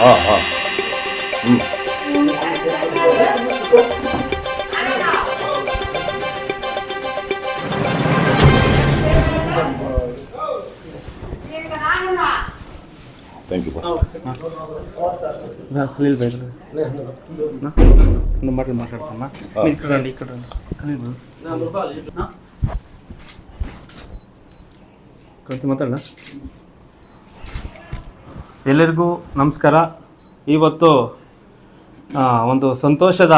ああうん Thank you. Khaleel బయట రెండు మాటలు మాట్లాడతామా మీరు ఇక్కడ రండి ఇక్కడ రండి ఖలీల్ కొంచెం మాట్లాడనా ಎಲ್ಲರಿಗೂ ನಮಸ್ಕಾರ. ಇವತ್ತು ಒಂದು ಸಂತೋಷದ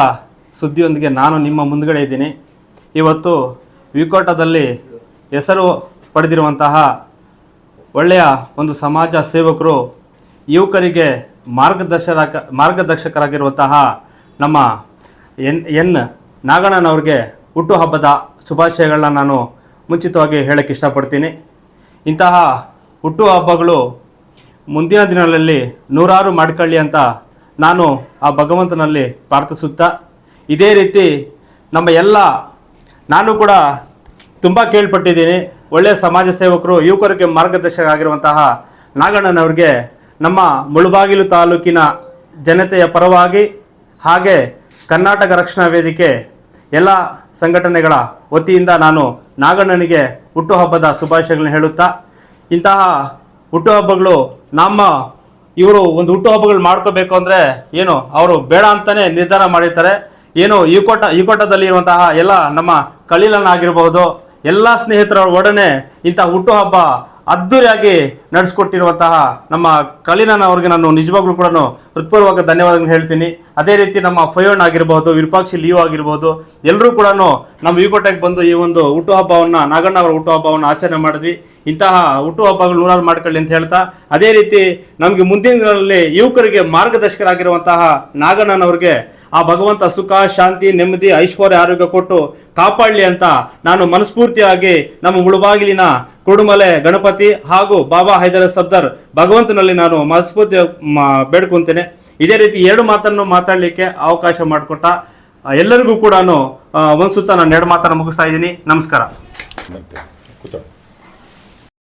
ಸುದ್ದಿಯೊಂದಿಗೆ ನಾನು ನಿಮ್ಮ ಮುಂದುಗಡೆ ಇದ್ದೀನಿ. ಇವತ್ತು ವಿಕೋಟದಲ್ಲಿ ಹೆಸರು ಪಡೆದಿರುವಂತಹ ಒಳ್ಳೆಯ ಒಂದು ಸಮಾಜ ಸೇವಕರು, ಯುವಕರಿಗೆ ಮಾರ್ಗದರ್ಶಕ, ಮಾರ್ಗದರ್ಶಕರಾಗಿರುವಂತಹ ನಮ್ಮ ಎನ್ ಎನ್ ನಾಗಣ್ಣನವ್ರಿಗೆ ಹುಟ್ಟುಹಬ್ಬದ ಶುಭಾಶಯಗಳನ್ನ ನಾನು ಮುಂಚಿತವಾಗಿ ಹೇಳಕ್ಕೆ ಇಷ್ಟಪಡ್ತೀನಿ. ಇಂತಹ ಹುಟ್ಟುಹಬ್ಬಗಳು ಮುಂದಿನ ದಿನಗಳಲ್ಲಿ ನೂರಾರು ಮಾಡ್ಕೊಳ್ಳಿ ಅಂತ ನಾನು ಆ ಭಗವಂತನಲ್ಲಿ ಪ್ರಾರ್ಥಿಸುತ್ತಾ, ಇದೇ ರೀತಿ ನಮ್ಮ ಎಲ್ಲ, ನಾನು ಕೂಡ ತುಂಬ ಕೇಳ್ಪಟ್ಟಿದ್ದೀನಿ. ಒಳ್ಳೆಯ ಸಮಾಜ ಸೇವಕರು, ಯುವಕರಿಗೆ ಮಾರ್ಗದರ್ಶಕ ಆಗಿರುವಂತಹ ನಾಗಣ್ಣನವ್ರಿಗೆ ನಮ್ಮ ಮುಳುಬಾಗಿಲು ತಾಲೂಕಿನ ಜನತೆಯ ಪರವಾಗಿ ಹಾಗೆ ಕರ್ನಾಟಕ ರಕ್ಷಣಾ ವೇದಿಕೆ ಎಲ್ಲ ಸಂಘಟನೆಗಳ ವತಿಯಿಂದ ನಾನು ನಾಗಣ್ಣನಿಗೆ ಹುಟ್ಟುಹಬ್ಬದ ಶುಭಾಶಯಗಳನ್ನು ಹೇಳುತ್ತಾ, ಇಂತಹ ಹುಟ್ಟುಹಬ್ಬಗಳು ನಮ್ಮ ಇವರು ಒಂದು ಹುಟ್ಟುಹಬ್ಬಗಳು ಮಾಡ್ಕೋಬೇಕು ಅಂದರೆ ಏನು, ಅವರು ಬೇಡ ಅಂತಾನೆ ನಿರ್ಧಾರ ಮಾಡಿರ್ತಾರೆ. ಏನು ಈ ಕೋಟ, ಈ ಕೋಟದಲ್ಲಿ ಇರುವಂತಹ ಎಲ್ಲ ನಮ್ಮ ಕಲೀಲನಾಗಿರ್ಬೋದು ಎಲ್ಲ ಸ್ನೇಹಿತರ ಒಡನೆ ಇಂಥ ಹುಟ್ಟುಹಬ್ಬ ಅದ್ದೂರಿಯಾಗಿ ನಡೆಸ್ಕೊಟ್ಟಿರುವಂತಹ ನಮ್ಮ ಕಲೀನನ್ ಅವ್ರಿಗೆ ನಾನು ನಿಜವಾಗ್ಲೂ ಕೂಡ ಹೃತ್ಪೂರ್ವಕ ಧನ್ಯವಾದಗಳು ಹೇಳ್ತೀನಿ. ಅದೇ ರೀತಿ ನಮ್ಮ ಫಯೋನ್ ಆಗಿರಬಹುದು, ವಿರೂಪಾಕ್ಷಿ ಲೀವ್ ಆಗಿರ್ಬೋದು ಎಲ್ಲರೂ ಕೂಡ ನಮ್ಮ ವಿಕೋಟೆಗೆ ಬಂದು ಈ ಒಂದು ಹುಟ್ಟುಹಬ್ಬವನ್ನು ನಾಗಣ್ಣ ಅವರ ಹುಟ್ಟುಹಬ್ಬವನ್ನು ಆಚರಣೆ ಮಾಡಿದ್ವಿ. ಇಂತಹ ಹುಟ್ಟುಹಬ್ಬಗಳು ನೂರಾರು ಮಾಡ್ಕೊಳ್ಳಿ ಅಂತ ಹೇಳ್ತಾ, ಅದೇ ರೀತಿ ನಮಗೆ ಮುಂದಿನ ದಿನಗಳಲ್ಲಿ ಯುವಕರಿಗೆ ಮಾರ್ಗದರ್ಶಕರಾಗಿರುವಂತಹ ನಾಗಣ್ಣನವ್ರಿಗೆ ಆ ಭಗವಂತ ಸುಖ, ಶಾಂತಿ, ನೆಮ್ಮದಿ, ಐಶ್ವರ್ಯ, ಆರೋಗ್ಯ ಕೊಟ್ಟು ಕಾಪಾಡಲಿ ಅಂತ ನಾನು ಮನಸ್ಫೂರ್ತಿಯಾಗಿ ನಮ್ಮ ಮುಳುಬಾಗಿಲಿನ ಕುಡುಮಲೆ ಗಣಪತಿ ಹಾಗೂ ಬಾಬಾ ಹೈದರ ಸಬ್ದರ್ ಭಗವಂತನಲ್ಲಿ ನಾನು ಮನಸ್ಫೂರ್ತಿ ಬೇಡ್ಕೊಂತೇನೆ. ಇದೇ ರೀತಿ ಎರಡು ಮಾತನ್ನು ಮಾತಾಡಲಿಕ್ಕೆ ಅವಕಾಶ ಮಾಡಿಕೊಟ್ಟ ಎಲ್ಲರಿಗೂ ಕೂಡ ಒಂದು ಸುತ್ತ ನಾನು ಎರಡು ಮಾತನ್ನು ಮುಗಿಸ್ತಾ ಇದ್ದೀನಿ. ನಮಸ್ಕಾರ.